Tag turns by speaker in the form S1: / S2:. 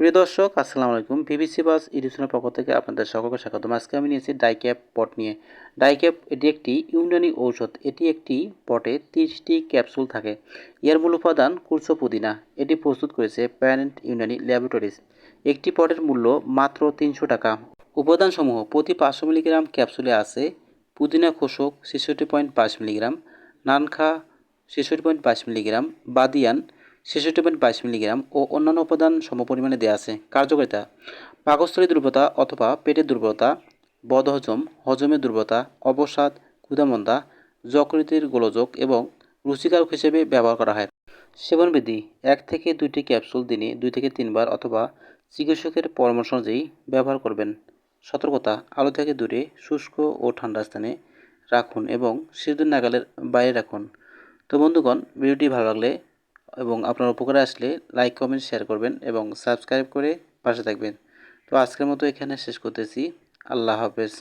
S1: প্রিয় দর্শক, আসসালামু আলাইকুম। বিবিসি বাস ইডিশনের পক্ষ থেকে আপনাদের সকলকে স্বাগতম। আজকে আমি নিয়েছি ডাইক্যাপ পট নিয়ে। ডাইক্যাপ এটি একটি ইউনানি ঔষধ। এটি একটি পটে তিরিশটি ক্যাপসুল থাকে। এর মূল উপাদান কুলসো পুদিনা। এটি প্রস্তুত করেছে প্যারেন্ট ইউনানি ল্যাবরেটরিজ একটি পটের মূল্য মাত্র তিনশো টাকা। উপাদানসমূহ প্রতি পাঁচশো মিলিগ্রাম ক্যাপসুলে আছে পুদিনা খোসক ছেষট্টি পয়েন্ট পাঁচ মিলিগ্রাম, নানখা ছেষট্টি পয়েন্ট পাঁচ মিলিগ্রাম, বাদিয়ান ছেষট্টি পয়েন্ট বাইশ মিলিগ্রাম ও অন্যান্য উপাদান সমপরিমাণে দেওয়া আছে। কার্যকারিতা, পাকস্থলী দুর্বলতা অথবা পেটের দুর্বলতা, বদহজম, হজমের দুর্বলতা, অবসাদ, ক্ষুধামন্দা, যকৃতের গোলযোগ এবং রুচিকারক হিসেবে ব্যবহার করা হয়। সেবন সেবনবিধি, এক থেকে দুইটি ক্যাপসুল দিনে দুই থেকে তিনবার অথবা চিকিৎসকের পরামর্শ অনুযায়ী ব্যবহার করবেন। সতর্কতা, আলো থেকে দূরে, শুষ্ক ও ঠান্ডা স্থানে রাখুন এবং শিশুদের নাগালের বাইরে রাখুন। তো বন্ধুগণ, ভিডিওটি ভালো লাগলে এবং আপনার উপকারে আসলে লাইক কমেন্ট শেয়ার করবেন এবং সাবস্ক্রাইব করে পাশে থাকবেন। তো আজকের মতো এখানে শেষ করতেছি। আল্লাহ হাফেজ।